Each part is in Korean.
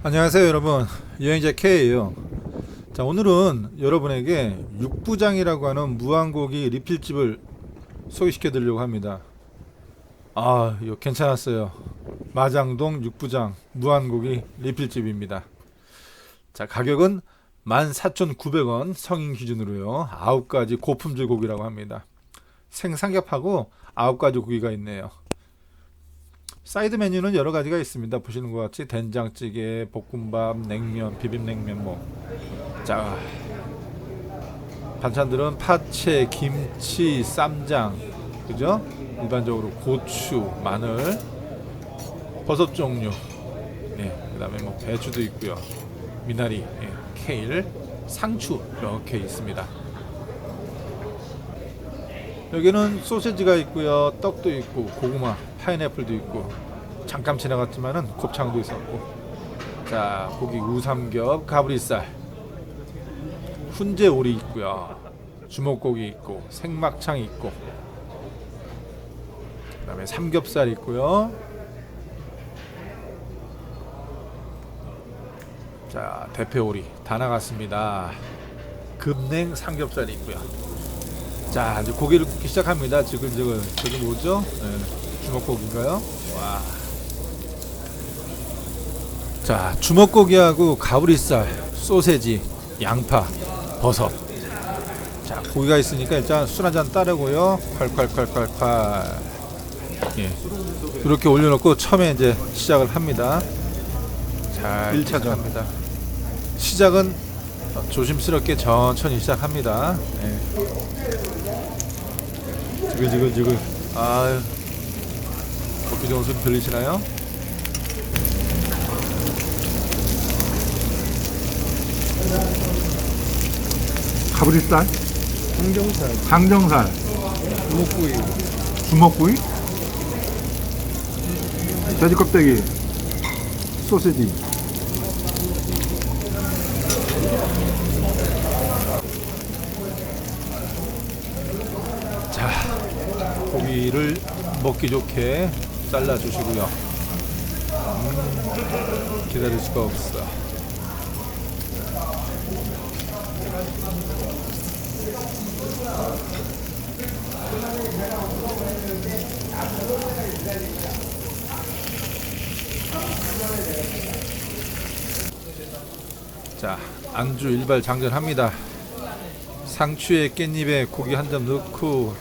안녕하세요 여러분. 여행자 K예요. 자 오늘은 여러분에게 육부장이라고 하는 무한고기 리필집을 소개시켜 드리려고 합니다. 아 이거 괜찮았어요. 마장동 육부장 무한고기 리필집입니다. 자 가격은 14,900원 성인 기준으로요. 9가지 고품질 고기라고 합니다. 생삼겹하고 9가지 고기가 있네요 사이드 메뉴는 여러 가지가 있습니다. 보시는 것 같이 된장찌개, 볶음밥, 냉면, 비빔냉면 뭐. 자. 반찬들은 파채, 김치, 쌈장. 그죠? 일반적으로 고추, 마늘, 버섯 종류. 네. 그다음에 뭐 배추도 있고요. 미나리, 예, 케일, 상추 이렇게 있습니다. 여기는 소세지가 있고요, 떡도 있고, 고구마, 파인애플도 있고, 잠깐 지나갔지만은 곱창도 있었고, 자 고기 우삼겹, 가브리살, 훈제 오리 있고요, 주먹고기 있고, 생막창 있고, 그다음에 삼겹살 있고요. 자 대패 오리 다 나갔습니다. 급냉 삼겹살이 있고요. 자 이제 고기를 굽기 시작합니다. 지글지글 저기 뭐죠? 네, 주먹고기인가요? 와. 자 주먹고기하고 가브리살, 소세지, 양파, 버섯. 자 고기가 있으니까 일단 술 한잔 따르고요. 콸콸콸콸콸. 예. 이렇게 올려놓고 처음에 이제 시작을 합니다. 자 1차전 합니다. 시작은 조심스럽게 천천히 시작합니다. 예. 지글지글지글 아 유 먹기 좋은 소리 들리시나요? 가브리살, 항정살, 강정살, 주먹구이, 주먹구이, 돼지 껍데기, 소세지. 자 고기를 먹기 좋게 잘라 주시고요. 음, 기다릴 수가 없어. 자 안주 일발 장전합니다. 상추에 깻잎에 고기 한 점 넣고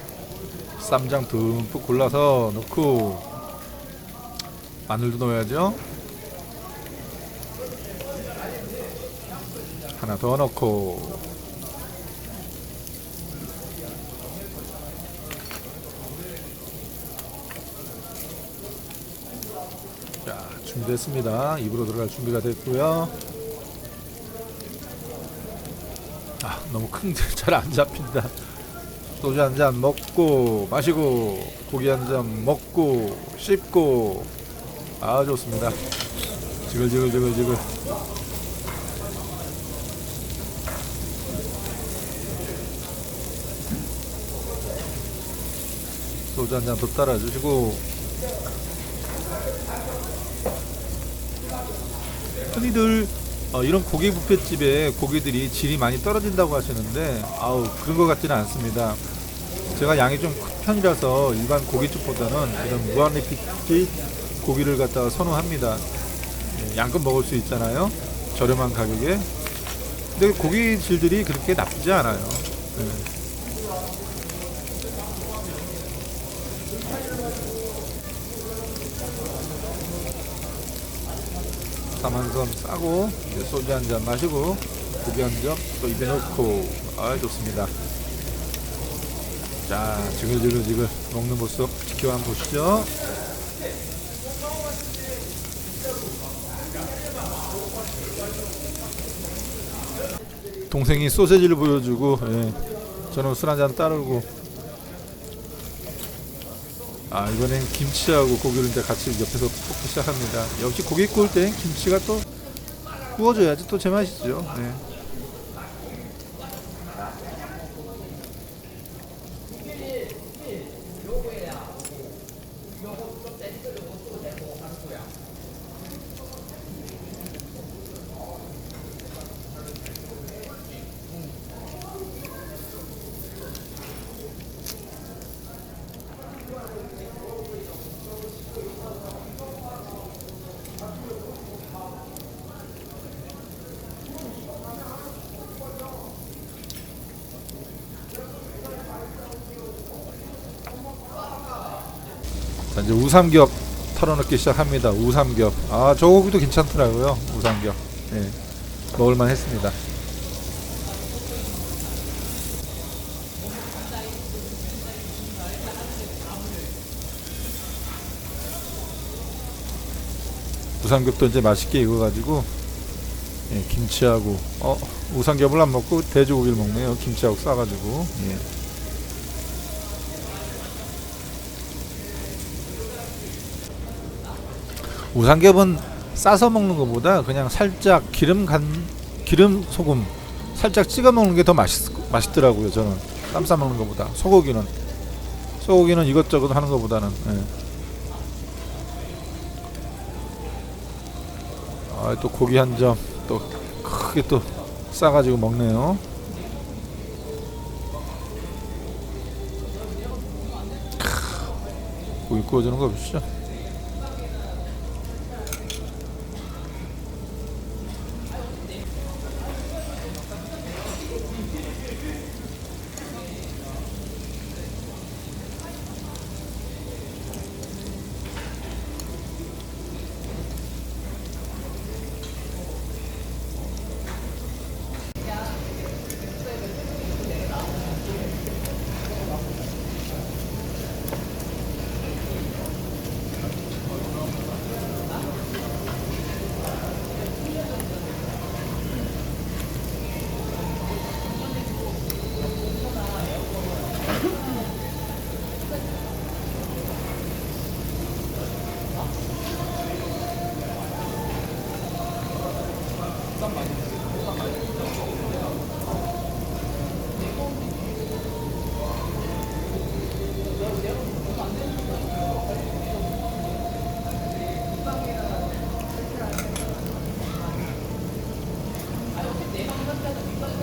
쌈장 듬뿍 골라서 넣고 마늘도 넣어야죠. 하나 더 넣고. 자 준비됐습니다. 입으로 들어갈 준비가 됐고요. 아 너무 큰데 잘 안 잡힌다. 소주 한 잔 먹고 마시고 고기 한 잔 먹고 씹고 아 좋습니다. 지글지글지글지글. 소주 한 잔 더 따라주시고. 흔히들 어, 이런 고기 뷔페집에 고기들이 질이 많이 떨어진다고 하시는데 아우 그런 것 같지는 않습니다. 제가 양이 좀 큰 편이라서 일반 고깃집보다는 이런 무한리필집 고기를 갖다가 선호합니다. 예, 양껏 먹을 수 있잖아요. 저렴한 가격에. 근데 고기 질들이 그렇게 나쁘지 않아요. 예. 삼한섬 싸고 소주 한 잔 마시고 고기 한 점 또 입에 넣고 아 좋습니다. 자 지글지글 지글 먹는 모습 지켜 한번 보시죠. 동생이 소세지를 보여주고 예, 저는 술 한잔 따르고 아 이번엔 김치하고 고기를 이제 같이 옆에서 볶기 시작합니다. 역시 고기 구울 땐 김치가 또 구워줘야지 또 제맛이죠. 네. 자 이제 우삼겹 털어넣기 시작합니다. 우삼겹. 아저 고기도 괜찮더라고요. 우삼겹. 예. 먹을만 했습니다. 우삼겹도 이제 맛있게 익어가지고 예, 김치하고 어 우삼겹을 안 먹고 돼지고기를 먹네요. 김치하고 싸가지고 예. 우삼겹은 싸서 먹는 것보다 그냥 살짝 기름 간 기름 소금 살짝 찍어 먹는 게 더 맛있 맛있더라고요. 저는 쌈 싸 먹는 것보다 소고기는 소고기는 이것저것 하는 것보다는 예. 아, 또 고기 한 점 또 크게 또 싸가지고 먹네요. 크, 고기 구워주는 거 보시죠.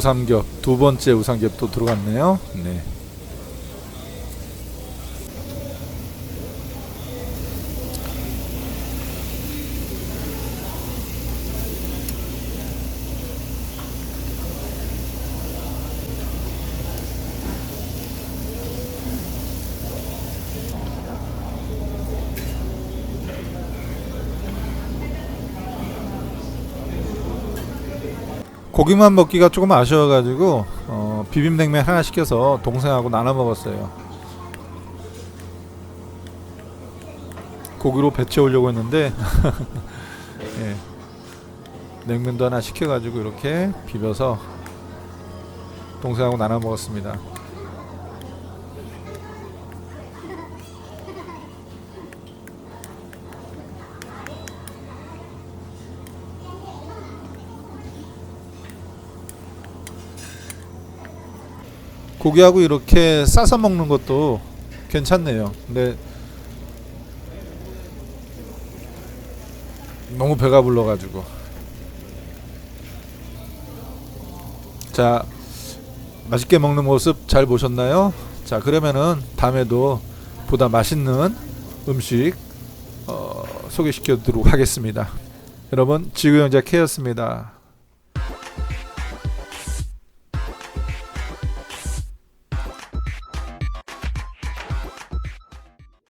우삼겹 두 번째 우삼겹도 들어갔네요. 네. 고기만 먹기가 조금 아쉬워가지고 어, 비빔냉면 하나 시켜서 동생하고 나눠 먹었어요. 고기로 배 채우려고 했는데 예. 냉면도 하나 시켜가지고 이렇게 비벼서 동생하고 나눠 먹었습니다. 고기하고 이렇게 싸서 먹는 것도 괜찮네요. 근데 너무 배가 불러가지고 자 맛있게 먹는 모습 잘 보셨나요? 자 그러면은 다음에도 보다 맛있는 음식 어, 소개시켜 드리도록 하겠습니다. 여러분 지구영자 K였습니다.